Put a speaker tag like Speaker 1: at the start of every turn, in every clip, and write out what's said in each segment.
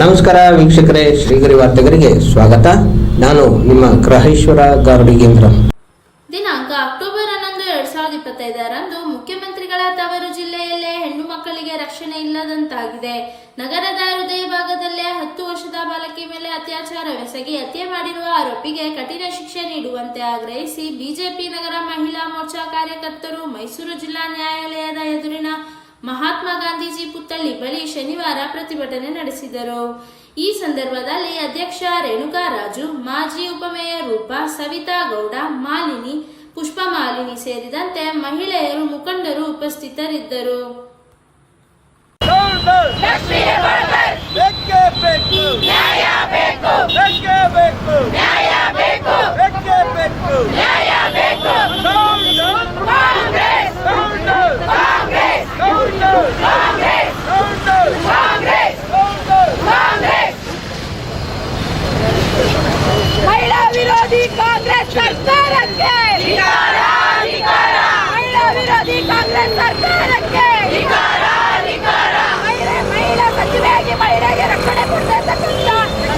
Speaker 1: ನಮಸ್ಕಾರ ವೀಕ್ಷಕರೇ, ಶ್ರೀಗರಿ ವಾರ್ತೆಗರಿಗೆ ಸ್ವಾಗತ. ನಾನು ನಿಮ್ಮ ಗ್ರಹೇಶ್ವರ ಗಾರುಡಿಗೇಂದ್ರ
Speaker 2: ದಿನಾಂಕ ಅಕ್ಟೋಬರ್ ಹನ್ನೊಂದು, ಎರಡ್ ಸಾವಿರದ ಇಪ್ಪತ್ತೈದರಂದು ಮುಖ್ಯಮಂತ್ರಿಗಳ ತವರು ಜಿಲ್ಲೆಯಲ್ಲೇ ಹೆಣ್ಣು ಮಕ್ಕಳಿಗೆ ರಕ್ಷಣೆ ಇಲ್ಲದಂತಾಗಿದೆ. ನಗರದ ಹೃದಯ ಭಾಗದಲ್ಲೇ ಹತ್ತು ವರ್ಷದ ಬಾಲಕಿ ಮೇಲೆ ಅತ್ಯಾಚಾರವೆಸಗಿ ಹತ್ಯೆ ಮಾಡಿರುವ ಆರೋಪಿಗೆ ಕಠಿಣ ಶಿಕ್ಷೆ ನೀಡುವಂತೆ ಆಗ್ರಹಿಸಿ ಬಿಜೆಪಿ ನಗರ ಮಹಿಳಾ ಮೋರ್ಚಾ ಕಾರ್ಯಕರ್ತರು ಮೈಸೂರು ಜಿಲ್ಲಾ ನ್ಯಾಯಾಲಯದ ಎದುರಿನ ಮಹಾತ್ಮ ಗಾಂಧೀಜಿ ಪುತ್ಥಳಿ ಬಳಿ ಶನಿವಾರ ಪ್ರತಿಭಟನೆ ನಡೆಸಿದರು. ಈ ಸಂದರ್ಭದಲ್ಲಿ ಅಧ್ಯಕ್ಷ ರೇಣುಕಾ ರಾಜು ಮಾಜಿ ಉಪಮೇಯರ್ ರೂಪಾ ಸವಿತಾ ಗೌಡ ಮಾಲಿನಿ ಪುಷ್ಪ ಮಾಲಿನಿ ಸೇರಿದಂತೆ ಮಹಿಳೆಯರು ಮುಖಂಡರು ಉಪಸ್ಥಿತರಿದ್ದರು
Speaker 3: ಬೇಕು ನ್ಯಾಯ ಬೇಕು ಬೇಕೇ ಬೇಕು ನ್ಯಾಯ ಬೇಕು ಬೇಕೇ ಬೇಕು ನ್ಯಾಯ ಬೇಕು ಕಾಂಗ್ರೆಸ್ ಕಾಂಗ್ರೆಸ್ ಕಾಂಗ್ರೆಸ್ ಕಾಂಗ್ರೆಸ್ ಕಾಂಗ್ರೆಸ್ ಕಾಂಗ್ರೆಸ್ ಮಹಿಳಾ ವಿರೋಧಿ ಕಾಂಗ್ರೆಸ್ ಸರ್ಕಾರಕ್ಕೆ ಮಹಿಳಾ ವಿರೋಧಿ ಕಾಂಗ್ರೆಸ್ ಸರ್ಕಾರಕ್ಕೆ! ಮಹಿಳೆ ಸಚಿವೆಯಾಗಿ ಮಹಿಳೆಗೆ ರಕ್ಷಣೆ ಕೊಡ್ತಾ ಇರ್ತಕ್ಕಂಥ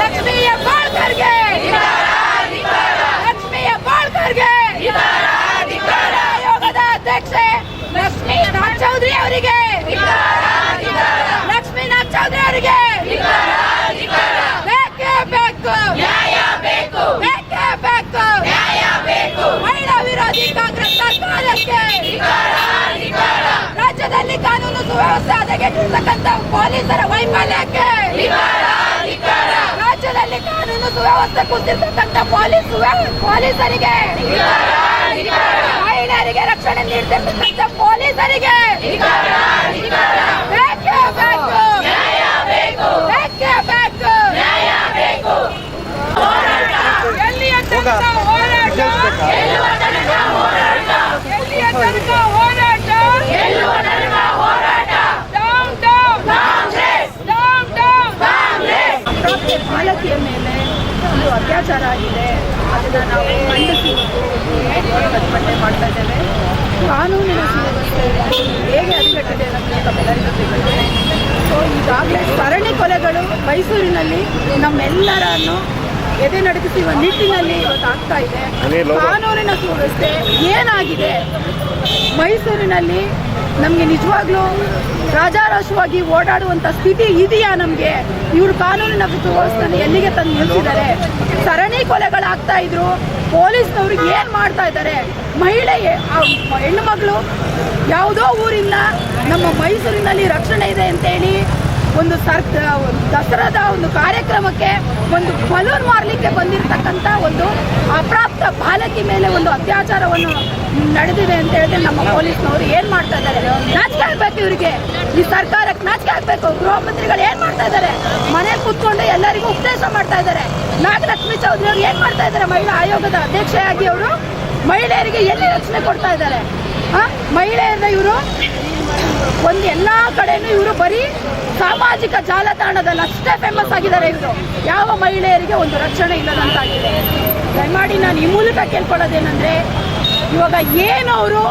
Speaker 3: ಲಕ್ಷ್ಮೀ ಹೆಬ್ಬಾಳ್ಕರ್ಗೆ ಲಕ್ಷ್ಮೀ ಹೆಬ್ಬಾಳ್ಕರ್ಗೆ ಆಯೋಗದ ಅಧ್ಯಕ್ಷೆ ಲಕ್ಷ್ಮೀನಾಥ್ ಚೌಧರಿ ಅವರಿಗೆ ಲಕ್ಷ್ಮೀನಾಥ್ ಚೌಧರಿ ಅವರಿಗೆ ಬೇಕೇ ಬೇಕು ನ್ಯಾಯ ಬೇಕು ಬೇಕೇ ಬೇಕು ನ್ಯಾಯ ಬೇಕು ಮಹಿಳಾ ವಿರೋಧಿ ಕಾಂಗ್ರೆಸ್ ಸರ್ಕಾರಕ್ಕೆ ರಾಜ್ಯದಲ್ಲಿ ಕಾನೂನು ಸುವ್ಯವಸ್ಥೆ ಹದಗೆಟ್ಟಿರ್ತಕ್ಕಂಥ ಪೊಲೀಸರ ವೈಫಲ್ಯಕ್ಕೆ ರಾಜ್ಯದಲ್ಲಿ ಕಾನೂನು ಸುವ್ಯವಸ್ಥೆ ಕುಸಿರ್ತಕ್ಕಂಥ ಪೊಲೀಸ್ ಪೊಲೀಸರಿಗೆ ಮಹಿಳೆಯರಿಗೆ ರಕ್ಷಣೆ ನೀಡ್ತಿರ್ತಕ್ಕಂಥ ಪೊಲೀಸರಿಗೆ ಬೇಕೇ ಬೇಕು ಬೇಕೇ ಬೇಕು ಎಲ್ಲಿಯ ತನಕ ಹೋರಾಟ ಎಲ್ಲಿಯ ತನಕ ಹೋರಾಟ ಡೌನ್ ಡೌನ್ ಡೌನ್ ಡೌನ್
Speaker 4: ಅಪ್ರಾಪ್ತ ಬಾಲಕಿಯ ಮೇಲೆ ಒಂದು ಅತ್ಯಾಚಾರ ಆಗಿದೆ. ಅದನ್ನು ನಾವು ಖಂಡಿಸಿ ಪ್ರತಿಭಟನೆ ಮಾಡ್ತಾ ಇದ್ದೇವೆ. ಕಾನೂನಿನ ಹೇಗೆ ಅರಿಗಟ್ಟಿದೆ ಅನ್ನೋದು ತಮ್ಮೆಲ್ಲರಿಗೂ ತಿಳಿದಿದೆ. ಸೊ ಈಗಾಗಲೇ ಸರಣಿ ಕೊಲೆಗಳು ಮೈಸೂರಿನಲ್ಲಿ ನಮ್ಮೆಲ್ಲರನ್ನು ಎದೆ ನಡೆಸುತ್ತಿರುವ ನಿಟ್ಟಿನಲ್ಲಿ ಇವತ್ತು ಆಗ್ತಾ ಇದೆ. ಕಾನೂನಿನ ಸುವ್ಯವಸ್ಥೆ ಏನಾಗಿದೆ? ಮೈಸೂರಿನಲ್ಲಿ ನಮಗೆ ನಿಜವಾಗ್ಲೂ ರಾಜಾರಾಶವಾಗಿ ಓಡಾಡುವಂಥ ಸ್ಥಿತಿ ಇದೆಯಾ ನಮಗೆ? ಇವರು ಕಾನೂನಿನ ವ್ಯವಸ್ಥೆಯನ್ನು ಎಲ್ಲಿಗೆ ತಂದು ನಿಲ್ಲಿಸಿದ್ದಾರೆ? ಸರಣಿ ಕೊಲೆಗಳಾಗ್ತಾ ಇದ್ರು, ಪೊಲೀಸ್ನವ್ರು ಏನು ಮಾಡ್ತಾ ಇದ್ದಾರೆ? ಮಹಿಳೆ ಹೆಣ್ಣು ಮಗಳು ಯಾವುದೋ ಊರಿಂದ ನಮ್ಮ ಮೈಸೂರಿನಲ್ಲಿ ರಕ್ಷಣೆ ಇದೆ ಅಂತೇಳಿ ಒಂದು ಸರ್ ದಸರಾದ ಒಂದು ಕಾರ್ಯಕ್ರಮಕ್ಕೆ ಒಂದು ಬಲೂನ್ ಮಾರಲಿಕ್ಕೆ ಬಂದಿರತಕ್ಕಂಥ ಒಂದು ಅಪ್ರಾಪ್ತ ಬಾಲಕಿ ಮೇಲೆ ಒಂದು ಅತ್ಯಾಚಾರವನ್ನು ನಡೆದಿದೆ ಅಂತ ಹೇಳಿದ್ರೆ ನಮ್ಮ ಪೊಲೀಸ್ನವರು ಏನು ಮಾಡ್ತಾ ಇದ್ದಾರೆ? ನಾಚಿಕೆ ಆಗ್ಬೇಕು ಇವರಿಗೆ. ಈ ಸರ್ಕಾರಕ್ಕೆ ನಾಚಿಕೆ ಆಗ್ಬೇಕು. ಗೃಹ ಮಂತ್ರಿಗಳು ಏನ್ ಮಾಡ್ತಾ ಇದ್ದಾರೆ? ಮನೆ ಕೂತ್ಕೊಂಡು ಎಲ್ಲರಿಗೂ ಉಪದೇಶ ಮಾಡ್ತಾ ಇದ್ದಾರೆ. ನಾಗಲಕ್ಷ್ಮಿ ಚೌಧರಿ ಅವರು ಏನು ಮಾಡ್ತಾ ಇದ್ದಾರೆ? ಮಹಿಳಾ ಆಯೋಗದ ಅಧ್ಯಕ್ಷೆಯಾಗಿ ಅವರು ಮಹಿಳೆಯರಿಗೆ ಎಲ್ಲಿ ರಕ್ಷಣೆ ಕೊಡ್ತಾ ಇದ್ದಾರೆ? ಮಹಿಳೆಯರ ಇವರು ಒಂದು ಎಲ್ಲ ಕಡೆನೂ ಇವರು ಬರೀ ಸಾಮಾಜಿಕ ಜಾಲತಾಣದಲ್ಲಿ ಅಷ್ಟೇ ಫೇಮಸ್ ಆಗಿದ್ದಾರೆ ಇವರು. ಯಾವ ಮಹಿಳೆಯರಿಗೆ ಒಂದು ರಕ್ಷಣೆ ಇಲ್ಲದಂತಾಗಿದೆ. ದಯಮಾಡಿ ನಾನು ಈ ಮೂಲಕ ಕೇಳ್ಕೊಳ್ಳೋದೇನೆಂದ್ರೆ, ಇವಾಗ ಏನು ಅವರು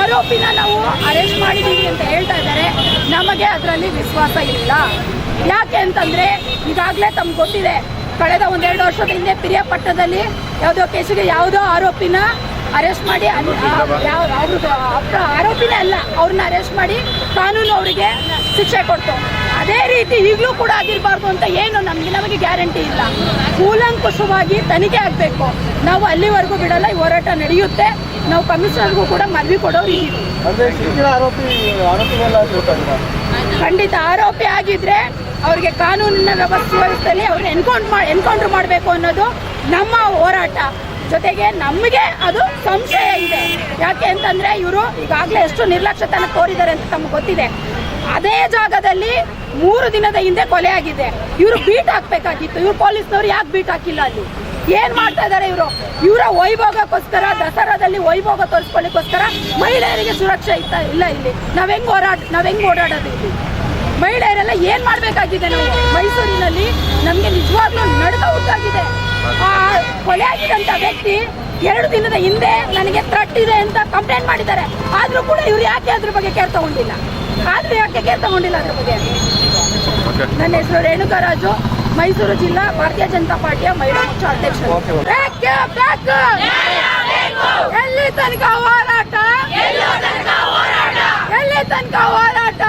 Speaker 4: ಆರೋಪಿನ ನಾವು ಅರೆಸ್ಟ್ ಮಾಡಿದ್ದೀವಿ ಅಂತ ಹೇಳ್ತಾ ಇದ್ದಾರೆ, ನಮಗೆ ಅದರಲ್ಲಿ ವಿಶ್ವಾಸ ಇಲ್ಲ. ಯಾಕೆ ಅಂತಂದ್ರೆ, ಈಗಾಗಲೇ ತಮ್ಗೆ ಗೊತ್ತಿದೆ, ಕಳೆದ ಒಂದೆರಡು ವರ್ಷದ ಹಿಂದೆ ಪಿರಿಯಾಪಟ್ಟಣದಲ್ಲಿ ಯಾವುದೋ ಕೇಸಿಗೆ ಯಾವುದೋ ಆರೋಪಿನ ಅರೆಸ್ಟ್ ಮಾಡಿ ಯಾವ ಆರೋಪಿನೇ ಅಲ್ಲ ಅವ್ರನ್ನ ಅರೆಸ್ಟ್ ಮಾಡಿ ಕಾನೂನು ಅವರಿಗೆ ಶಿಕ್ಷೆ ಕೊಡ್ತು ಅದೇ ರೀತಿ ಈಗಲೂ ಕೂಡ ಆಗಿರಬಾರ್ದು ಅಂತ ಏನು ನಮಗೆ ನಮಗೆ ಗ್ಯಾರಂಟಿ ಇಲ್ಲ. ಕೂಲಂಕುಷವಾಗಿ ತನಿಖೆ ಆಗಬೇಕು. ನಾವು ಅಲ್ಲಿವರೆಗೂ ಬಿಡಲ್ಲ ಈ ಹೋರಾಟ ನಡೆಯುತ್ತೆ. ನಾವು ಕಮಿಷನರ್ಗೂ ಕೂಡ ಮನವಿ ಕೊಡೋರು ಇದ್ದೀವಿ. ಖಂಡಿತ ಆರೋಪಿ ಆಗಿದ್ರೆ ಅವ್ರಿಗೆ ಕಾನೂನಿನ ವ್ಯವಸ್ಥೆ ವ್ಯವಸ್ಥೆಯಲ್ಲಿ ಅವ್ರನ್ನ ಎನ್ಕೌಂಟ್ ಎನ್ಕೌಂಟರ್ ಮಾಡಬೇಕು ಅನ್ನೋದು ನಮ್ಮ ಹೋರಾಟ. ಜೊತೆಗೆ ನಮಗೆ ಅದು ಸಂಶಯ ಇದೆ. ಯಾಕೆ ಅಂತಂದ್ರೆ ಇವರು ಈಗಾಗಲೇ ಎಷ್ಟು ನಿರ್ಲಕ್ಷ್ಯತನ ತೋರಿದ್ದಾರೆ ಅಂತ ತಮ್ಗೆ ಗೊತ್ತಿದೆ. ಅದೇ ಜಾಗದಲ್ಲಿ ಮೂರು ದಿನದ ಹಿಂದೆ ಕೊಲೆ ಆಗಿದೆ. ಇವರು ಬೀಟ್ ಹಾಕ್ಬೇಕಾಗಿತ್ತು. ಇವ್ರು ಪೊಲೀಸ್ನವ್ರು ಯಾಕೆ ಬೀಟ್ ಹಾಕಿಲ್ಲ ಅಲ್ಲಿ? ಏನ್ ಮಾಡ್ತಾ ಇದಾರೆ ಇವರು? ಇವರ ವೈಭೋಗಕ್ಕೋಸ್ಕರ, ದಸರಾದಲ್ಲಿ ವೈಭೋಗ ತೋರಿಸ್ಕೊಳ್ಳಿಕ್ಕೋಸ್ಕರ ಮಹಿಳೆಯರಿಗೆ ಸುರಕ್ಷೆ ಇತ್ತ ಇಲ್ಲ ಇಲ್ಲಿ. ನಾವ್ ಹೆಂಗ್ ಹೋರಾಟ ನಾವ್ ಹೆಂಗ್ ಓಡಾಡೋದು ಇಲ್ಲಿ? ಮಹಿಳೆಯರೆಲ್ಲ ಏನ್ ಮಾಡ್ಬೇಕಾಗಿದೆ ನಾವು ಮೈಸೂರಿನಲ್ಲಿ ನಮ್ಗೆ ನಿಜವಾಗ್ಲೂ ನಡ್ಕ ಉಂಟಾಗಿದೆ ಆ ಕೊಲೆ ಆಗಿದಂತ ವ್ಯಕ್ತಿ ಎರಡು ದಿನದ ಹಿಂದೆ ನನಗೆ ಥ್ರೆಟ್ ಇದೆ ಅಂತ ಕಂಪ್ಲೇಂಟ್ ಮಾಡಿದ್ದಾರೆ. ಆದ್ರೂ ಕೂಡ ಇವ್ರು ಯಾಕೆ ಅದ್ರ ಬಗ್ಗೆ ಕೇರ್ ತಗೊಂಡಿಲ್ಲ? ಆದ್ರೂ ಯಾಕೆ ಕೇರ್ ತಗೊಂಡಿಲ್ಲ ಅದ್ರ ಬಗ್ಗೆ?
Speaker 5: ಓಕೆ
Speaker 4: ನನ್ನ ಹೆಸರು ರೇಣುಕರಾಜು. ಮೈಸೂರು ಜಿಲ್ಲಾ ಭಾರತೀಯ ಜನತಾ ಪಾರ್ಟಿಯ ಮಹಿಳಾ ಮೋರ್ಚಾ ಅಧ್ಯಕ್ಷರು ಬೇಕೇ ಬೇಕು ಎಲ್ಲಿ ತನಕ ಹೋರಾಟ? ಎಲ್ಲಿ ತನಕ ಹೋರಾಟ?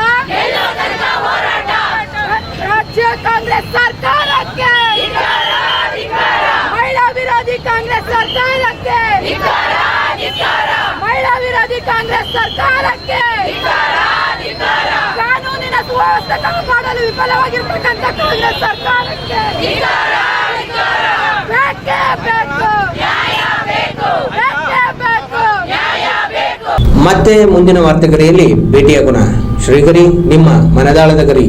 Speaker 4: ರಾಜ್ಯ ಕಾಂಗ್ರೆಸ್ ಸರ್ಕಾರಕ್ಕೆ ಮಹಿಳಾ ವಿರೋಧಿ ಕಾಂಗ್ರೆಸ್ ಸರ್ಕಾರಕ್ಕೆ ಮಹಿಳಾ ವಿರೋಧಿ ಕಾಂಗ್ರೆಸ್ ಸರ್ಕಾರಕ್ಕೆ ಕಾನೂನಿನ ಸುವ್ಯವಸ್ಥೆ ಕಾಪಾಡಲು ವಿಫಲವಾಗಿರ್ತಕ್ಕಂಥ ಕಾಂಗ್ರೆಸ್ ಸರ್ಕಾರಕ್ಕೆ ಬೇಕೇ ಬೇಕು. ಬೇಕೇ ಬೇಕು.
Speaker 1: ಮತ್ತೆ ಮುಂದಿನ ವಾರ್ತೆಗರಿಯಲ್ಲಿ ಭೇಟಿಯಾಗೋಣ ಶ್ರೀಗರಿ ನಿಮ್ಮ ಮನದಾಳದ ಗರಿ.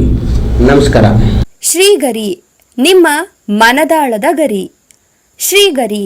Speaker 1: ನಮಸ್ಕಾರ.
Speaker 6: ಶ್ರೀಗರಿ ನಿಮ್ಮ ಮನದಾಳದ ಗರಿ. ಶ್ರೀಗರಿ